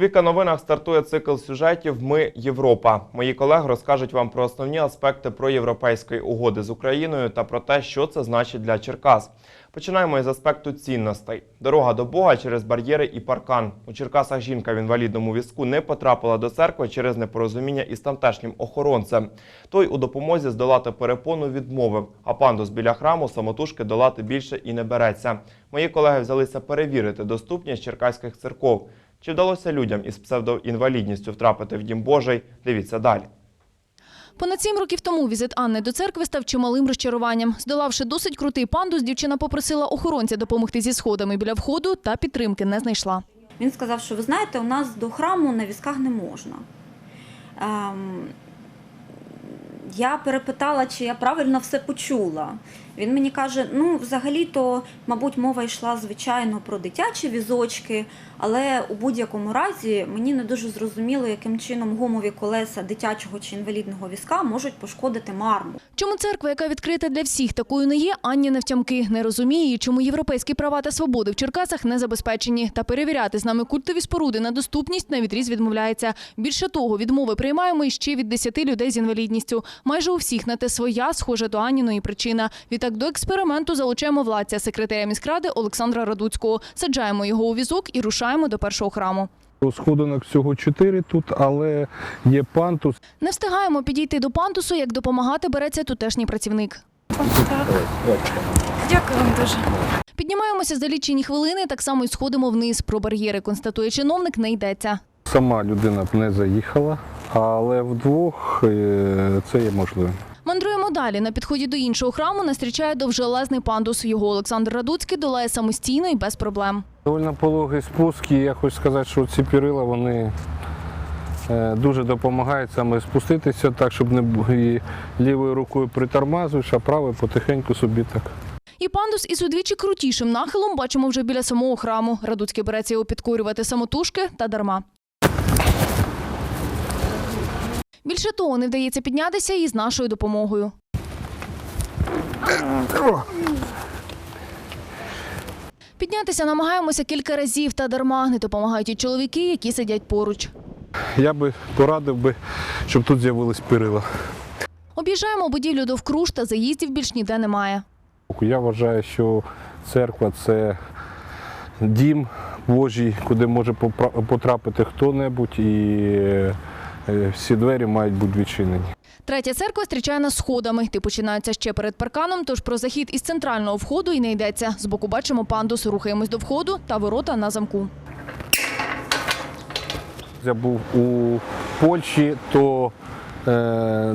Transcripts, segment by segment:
Віка новинах стартує цикл сюжетів Ми Європа. Мої колеги розкажуть вам про основні аспекти проєвропейської угоди з Україною та про те, що це значить для Черкас. Починаємо із аспекту цінностей. Дорога до Бога через бар'єри і паркан. У Черкасах жінка в інвалідному візку не потрапила до церкви через непорозуміння із тамтешнім охоронцем. Той у допомозі здолати перепону відмовив, а пандус біля храму самотужки долати більше і не береться. Мої колеги взялися перевірити доступність черкаських церков. Чи вдалося людям із псевдоінвалідністю втрапити в Дім Божий? Дивіться далі. Понад сім років тому візит Анни до церкви став чималим розчаруванням. Здолавши досить крутий пандус, дівчина попросила охоронця допомогти зі сходами біля входу та підтримки не знайшла. Він сказав, що ви знаєте, у нас до храму на візках не можна. Ем, я перепитала, чи я правильно все почула. Він мені каже: ну, взагалі-то, мабуть, мова йшла звичайно про дитячі візочки, але у будь-якому разі мені не дуже зрозуміло, яким чином гумові колеса дитячого чи інвалідного візка можуть пошкодити марму. Чому церква, яка відкрита для всіх, такою не є, Анні Невтямки. Не розуміє, чому європейські права та свободи в Черкасах не забезпечені. Та перевіряти з нами культові споруди на доступність на відріз відмовляється. Більше того, відмови приймаємо іще від 10 людей з інвалідністю. Майже у всіх на те своя, схожа до Анніної причина. До експерименту залучаємо владця секретаря міськради Олександра Радуцького. Саджаємо його у візок і рушаємо до першого храму. Сходинок всього чотири тут, але є пантус. Не встигаємо підійти до пантусу, як допомагати береться тутешній працівник. Дякую вам дуже. Піднімаємося за лічені хвилини, так само й сходимо вниз. Про бар'єри, констатує чиновник, не йдеться. Сама людина б не заїхала, але вдвох е, це є можливим. Мандруємо далі. На підході до іншого храму нас зустрічає довжелезний пандус. Його Олександр Радуцький долає самостійно і без проблем. Довольно пологий спуск, і я хочу сказати, що ці пірила вони е, дуже допомагають саме спуститися так, щоб не лівою рукою притормазуєш, а правою потихеньку собі так. І пандус із удвічі крутішим нахилом бачимо вже біля самого храму. Радуцький береться його підкорювати самотужки та дарма. Більше того, не вдається піднятися і з нашою допомогою. Піднятися намагаємося кілька разів та дарма. Не допомагають і чоловіки, які сидять поруч. Я би порадив би, щоб тут з'явились пірила. Об'їжджаємо будівлю довкруж та заїздів більш ніде немає. Я вважаю, що церква це дім Божий, куди може потрапити хто-небудь, і всі двері мають бути відчинені. Третя церква зустрічає нас сходами. Ти починаються ще перед парканом, тож про захід із центрального входу і не йдеться. Збоку бачимо пандус, рухаємось до входу та ворота на замку. Я був у Польщі, то е,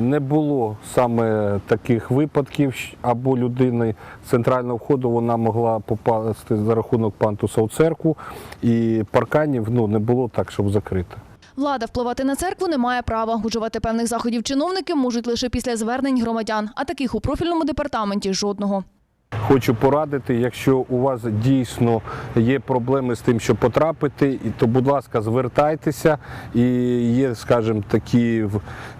не було саме таких випадків, або людини з центрального входу вона могла попасти за рахунок пантуса у церкву, і парканів ну, не було так, щоб закрити. Влада впливати на церкву не має права. Уживати певних заходів чиновники можуть лише після звернень громадян, а таких у профільному департаменті жодного. Хочу порадити, якщо у вас дійсно є проблеми з тим, щоб потрапити, то, будь ласка, звертайтеся. І є, скажімо, такі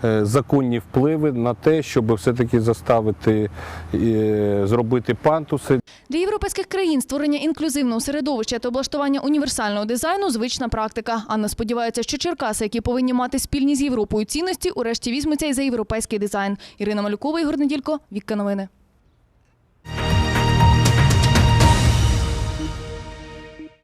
е, законні впливи на те, щоб все-таки заставити е, зробити пантуси. Для європейських країн створення інклюзивного середовища та облаштування універсального дизайну звична практика. Анна сподівається, що Черкаси, які повинні мати спільні з Європою цінності, урешті візьмуться і за європейський дизайн. Ірина Малюкова, Ігор Неділько, Вікка Новини.